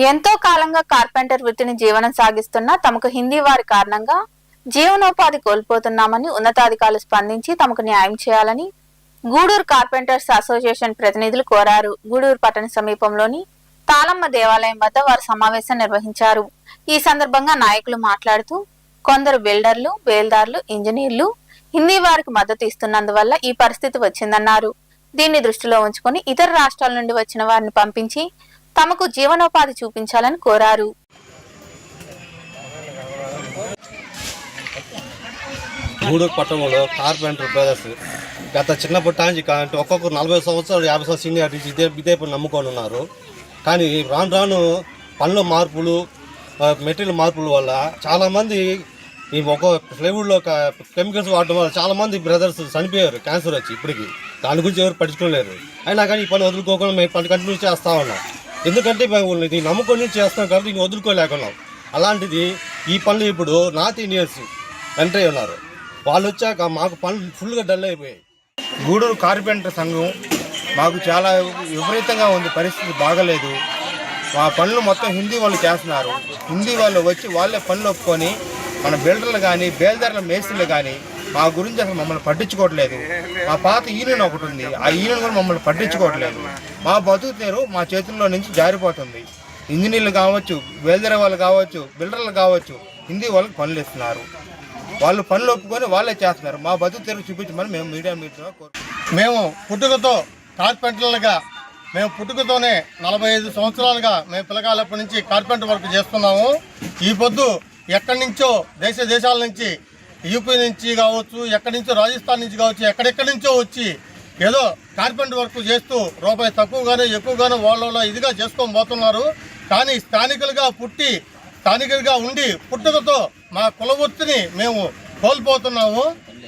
ఎంతో కాలంగా కార్పెంటర్ వృత్తిని జీవనం సాగిస్తున్న తమకు హిందీ వారి కారణంగా జీవనోపాధి కోల్పోతున్నామని ఉన్నతాధికారులు స్పందించి తమకు న్యాయం చేయాలని గూడూరు కార్పెంటర్స్ అసోసియేషన్ ప్రతినిధులు కోరారు. గూడూరు పట్టణ సమీపంలోని తాళమ్మ దేవాలయం వద్ద వారు సమావేశం నిర్వహించారు. ఈ సందర్భంగా నాయకులు మాట్లాడుతూ కొందరు బిల్డర్లు బేల్దార్లు ఇంజనీర్లు హిందీ వారికి మద్దతు ఇస్తున్నందువల్ల ఈ పరిస్థితి వచ్చిందన్నారు. దీన్ని దృష్టిలో ఉంచుకొని ఇతర రాష్ట్రాల నుండి వచ్చిన వారిని పంపించి తమకు జీవనోపాధి చూపించాలని కోరారు. గూడూరు పట్టణంలో కార్పెంటర్ బ్రదర్స్ గత చిన్నప్పటి నుంచి అంటే ఒక్కొక్కరు నలభై సంవత్సరాలు యాభై సంవత్సరాలు సీనియర్ ఇదే ఇదే పని నమ్ముకొని ఉన్నారు. కానీ రాను రాను పనుల మార్పులు మెటీరియల్ మార్పుల వల్ల చాలామంది ఈ ఒక ప్లేవుడ్లో కెమికల్స్ వాడడం వల్ల చాలామంది బ్రదర్స్ చనిపోయారు క్యాన్సర్ వచ్చి ఇప్పటికి. దాని గురించి ఎవరు పట్టించుకోలేరు. అయినా కానీ ఈ పని వదులుకోకుండా మేము పని కంటిన్యూ చేస్తూ ఉన్నాం. ఎందుకంటే మేము ఇది నమ్ముకొని చేస్తాం కాబట్టి ఇంక వదులుకోలేకున్నాం. అలాంటిది ఈ పనులు ఇప్పుడు నార్త్ ఇండియన్స్ ఎంటర్ అయి ఉన్నారు వాళ్ళు వచ్చాక మాకు పనులు ఫుల్గా డల్ అయిపోయాయి. గూడూరు కార్పెంటర్ సంఘం మాకు చాలా విపరీతంగా ఉంది. పరిస్థితి బాగలేదు. మా పనులు మొత్తం హిందీ వాళ్ళు చేస్తున్నారు. హిందీ వాళ్ళు వచ్చి వాళ్ళే పనులు ఒప్పుకొని మన బిల్డర్లు కానీ బేల్దారుల మేస్త్రులు కానీ మా గురించి అసలు మమ్మల్ని పట్టించుకోవట్లేదు. మా పాత యూనియన్ ఒకటి ఉంది. ఆ యూనియన్ కూడా మమ్మల్ని పట్టించుకోవట్లేదు. మా బతుకుతీరు మా చేతుల్లో నుంచి జారిపోతుంది. ఇంజనీర్లు కావచ్చు బేల్దార వాళ్ళు కావచ్చు బిల్డర్లు కావచ్చు హిందీ వాళ్ళకి పనులు ఇస్తున్నారు. వాళ్ళు పనులు ఒప్పుకొని వాళ్ళే చేస్తున్నారు. మా బతుకు తెరుగు చూపించమని మేము మీడియా మీడియా మేము పుట్టుకతో కార్పెంటర్లుగా మేము పుట్టుకతోనే నలభై ఐదు సంవత్సరాలుగా మేము పిల్లకాలప్పటి నుంచి కార్పెంటర్ వర్క్ చేస్తున్నాము. ఈ పొద్దు ఎక్కడి నుంచో దేశ దేశాల నుంచి యూపీ నుంచి కావచ్చు ఎక్కడి నుంచో రాజస్థాన్ నుంచి కావచ్చు ఎక్కడెక్కడి నుంచో వచ్చి ఏదో కార్పెంటర్ వర్క్ చేస్తూ రూపాయి తక్కువగానే ఎక్కువగానే వాళ్ళ ఇదిగా చేసుకొని పోతున్నారు. కానీ స్థానికులుగా పుట్టి స్థానికులుగా ఉండి పుట్టుకతో మా కులవృత్తిని మేము కోల్పోతున్నాము.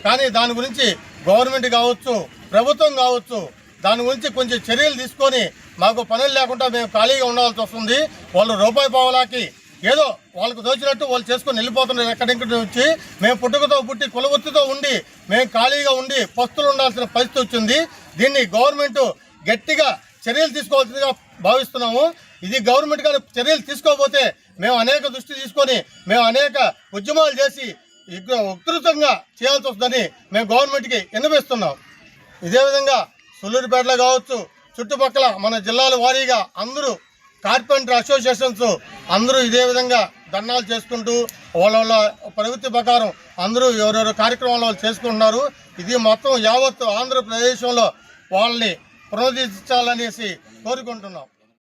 కానీ దాని గురించి గవర్నమెంట్ కావచ్చు ప్రభుత్వం కావచ్చు దాని గురించి కొంచెం చర్యలు తీసుకొని మాకు పనులు లేకుండా మేము ఖాళీగా ఉండాల్సి వస్తుంది. వాళ్ళు రూపాయి పావులాకి ఏదో వాళ్ళకు దోచినట్టు వాళ్ళు చేసుకొని వెళ్ళిపోతున్నారు ఎక్కడెక్కడి నుంచి మేము పుట్టుకతో పుట్టి కులవృత్తితో ఉండి మేము ఖాళీగా ఉండి పస్తులు ఉండాల్సిన పరిస్థితి వచ్చింది. దీన్ని గవర్నమెంట్ గట్టిగా చర్యలు తీసుకోవాల్సిందిగా భావిస్తున్నాము. ఇది గవర్నమెంట్ గారు చర్యలు తీసుకోకపోతే మేము అనేక దృష్టి తీసుకొని మేము అనేక ఉద్యమాలు చేసి ఉధృతంగా చేయాల్సి వస్తుందని మేము గవర్నమెంట్కి వినిపిస్తున్నాం ఇదే విధంగా సుల్లూరుపేటలో కావచ్చు చుట్టుపక్కల మన జిల్లాల వారీగా అందరూ కార్పెంటర్ అసోసియేషన్స్ అందరూ ఇదే విధంగా ధర్నాలు చేసుకుంటూ వాళ్ళ వాళ్ళ ప్రవృత్తి ప్రకారం అందరూ ఎవరెవరు కార్యక్రమాలు వాళ్ళు చేసుకుంటున్నారు. ఇది మొత్తం యావత్తు ఆంధ్రప్రదేశంలో వాళ్ళని పునరుద్ధరించాలనేసి కోరుకుంటున్నాం.